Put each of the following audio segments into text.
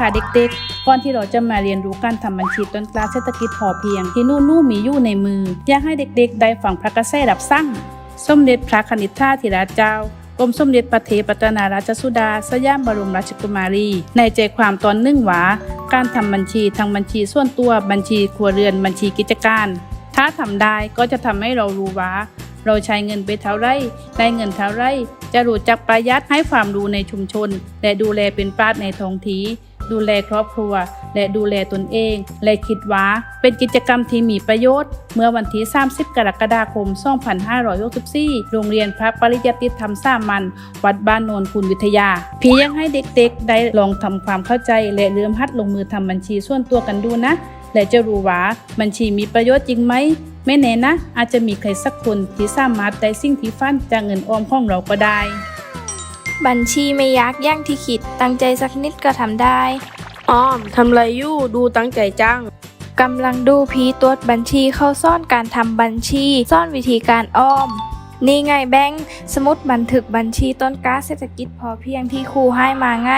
ราคาเด็กๆ ก่อนที่เราจะมาเรียนรู้การทำบัญชีต้นกล้าเศรษฐกิจพอเพียง ที่นู่นนู่มีอยู่ในมือ อยากให้เด็กๆ ได้ฟังพระกระแสดับสั่งสมเด็จพระคณิษฐาธิราชเจ้ากรมสมเด็จพระเทพรัตนาราชสุดา สยามบรมราชกุมารี ในใจความตอนนึ่งหวา การทำบัญชีทั้งบัญชีส่วนตัวบัญชีครัวเรือนบัญชีกิจการ ถ้าทำได้ก็จะทำให้เรารู้ว่าเราใช้เงินไปเท่าไรได้เงินเท่าไรจะรู้จักประหยัดให้ความรู้ในชุมชน และดูแลเป็นปราดในท้องที่ ดูแลครอบครัว และดูแลตนเอง และคิดว่าเป็นกิจกรรมที่มีประโยชน์ เมื่อวันที่ 30 กรกฎาคม 2564 โรงเรียนพระปริยติธรรมสามัญวัดบ้านโนนคุณวิทยา พี่ยังให้เด็กๆ ได้ลองทำความเข้าใจ และเริ่มหัดลงมือทำบัญชีส่วนตัวกันดูนะ และจะรู้ว่าบัญชีมีประโยชน์จริงไหมไม่แน่นะ อาจจะมีใครสักคนที่สามารถได้สิ่งที่ฟันจากเงินออมของเราก็ได้ บัญชีไม่ยากอย่างที่คิด ตั้งใจสักนิดก็ทำได้อ้อมทำไรอยู่ดูตั้งใจจังกำลังดูพีตรวจบัญชีเข้าซ่อนการทำบัญชี ซ่อนวิธีการอ้อม นี่ไงแบงค์สมุดบันทึกบัญชีต้นกล้าเศรษฐกิจพอเพียงที่ครูให้มาไง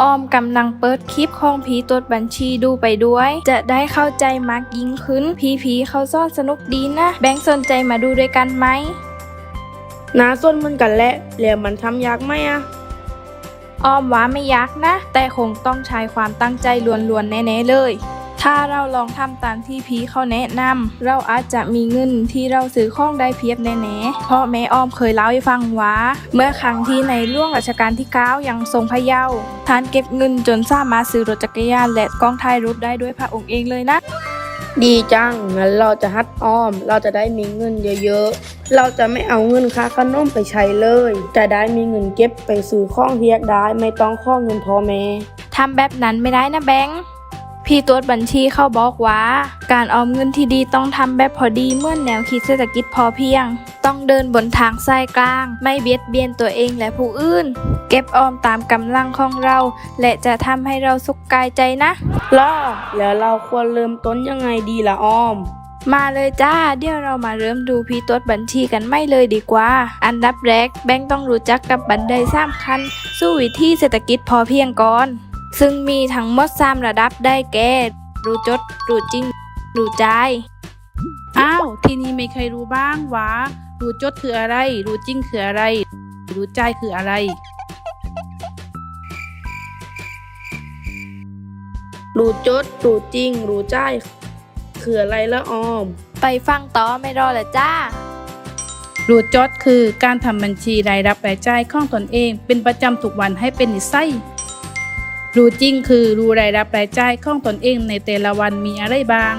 อ้อมกำลังเปิดคลิปของพีตรวจบัญชีดูไปด้วย จะได้เข้าใจมากยิ่งขึ้นพีพีเขาซ่อนสนุกดีนะ แบงค์สนใจมาดูด้วยกันไหม นาส้นมือนกันแหละแล้วมันทำยากไหมอะอ้อมว่าไม่ยากนะ แต่คงต้องใช้ความตั้งใจล้วนๆ แน่ๆเลย ถ้าเราลองทำตามที่พีเขาแนะนำเราอาจจะมีเงินที่เราซื้อของได้เพียบแน่ๆเพราะแม่อ้อมเคยเล่าให้ฟังว่า เมื่อครั้งที่ในร่วงรัชกาลที่9ยังทรงพระเยาว์ท่านเก็บเงินจนสามารถซื้อรถจักรยานและกล้องถ่ายรูปได้ด้วยพระองค์เองเลยนะ ดีจัง งั้นเราจะฮัดอ้อม เราจะได้มีเงินเยอะๆ เราจะไม่เอาเงินค่าขนมไปใช้เลย จะได้มีเงินเก็บไปซื้อของที่อยกได้ ไม่ต้องข้อเงินพ่อแม่ทำแบบนั้นไม่ได้นะแบงค์ พี่ตรวจบัญชีเขาบอกว่า การออมเงินที่ดีต้องทำแบบพอดีเหมื่อนแนวคิดเศรษฐกิจพอเพียง ต้องเดินบนทางสายกลาง ไม่เบียดเบียนตัวเองและผู้อื่น เก็บออมตามกำลังของเรา และจะทำให้เราสุขกายใจนะล่อแล้วเราควรเริ่มต้นยังไงดีล่ะอ้อมมาเลยจ้า เดี๋ยวเรามาเริ่มดูพี่ตรวจบัญชีกันไม่เลยดีกว่า อันดับแรกแบงค์ต้องรู้จักกับบันไดสามขั้น สู้วิธีเศรษฐกิจพอเพียงก่อน ซึ่งมีทั้งหมดสามระดับได้แก่รู้จด รู้จริง รู้ใจาย อ้าว ทีนี้ไม่เคยรู้บ้างว่ารู้จดคืออะไร รู้จริงคืออะไร รู้ใจายคืออะไร รู้จด รู้จริง รู้ใจายคืออะไรละอ้อม ไปฟังต่อไม่รอแล้วจ้ารู้จดคือการทำบัญชีรายรับรายจ่ายของตนเอง เป็นประจำทุกวันให้เป็นนิสัย รู้จริงคือรู้รายรับรายจ่ายของตนเองในแต่ละวันมีอะไรบ้าง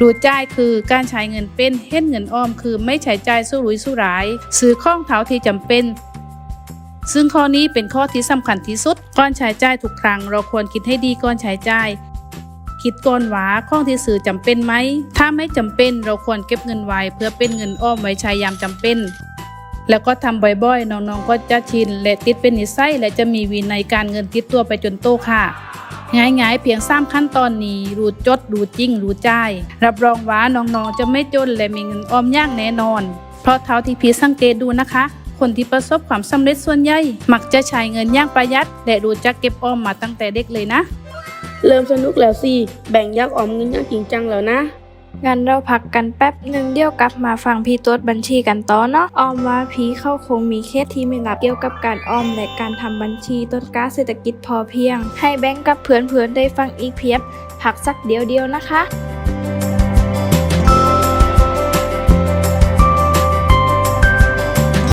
รู้จ่ายคือการใช้เงินเป็นเห็นเงินออมคือไม่ใช้จ่ายสู้รุยสู้ร้าย ซื้อของเท้าที่จำเป็น ซึ่งข้อนี้เป็นข้อที่สำคัญที่สุดก่อนใช้จ่ายทุกครั้ง เราควรคิดให้ดีก่อนใช้จ่ายคิดก่อนว่าของที่ซื้อจำเป็นไหม ถ้าไม่จำเป็นเราควรเก็บเงินไว้เพื่อเป็นเงินอ้อมไว้ใช้ยามจำเป็น แล้วก็ทำบ่อยๆ น้องๆ ก็จะชิน และติดเป็นนิสัยและจะมีวินัยการเงินติดตัวไปจนโตค่ะ ง่ายๆ เพียงสามขั้นตอนนี้ รู้จด รู้จริง รู้จ่ายรับรองว่าน้องๆ จะไม่จนและมีเงินออมย่างแน่นอน เพราะเท่าที่พี่สังเกตดูนะคะ คนที่ประสบความสำเร็จส่วนใหญ่มักจะใช้เงินย่างประหยัด และรู้จักเก็บออมมาตั้งแต่เด็กเลยนะ เริ่มสนุกแล้วสิ แบ่งยักออมเงินอย่างจริงจังแล้วนะ งั้นเราพักกันแป๊บหนึ่งเดี๋ยวกลับมาฟังพี่ตัวบัญชีกันต่อเนาะออมว่าพี่เข้าคงมีเคสที่ไม่รับเกี่ยวกับการออมและการทำบัญชีต้นก้าเศรษฐกิจพอเพียง ให้แบงก์กับเพื่อนๆได้ฟังอีกเพียบ พักสักเดียวเดียวๆนะคะ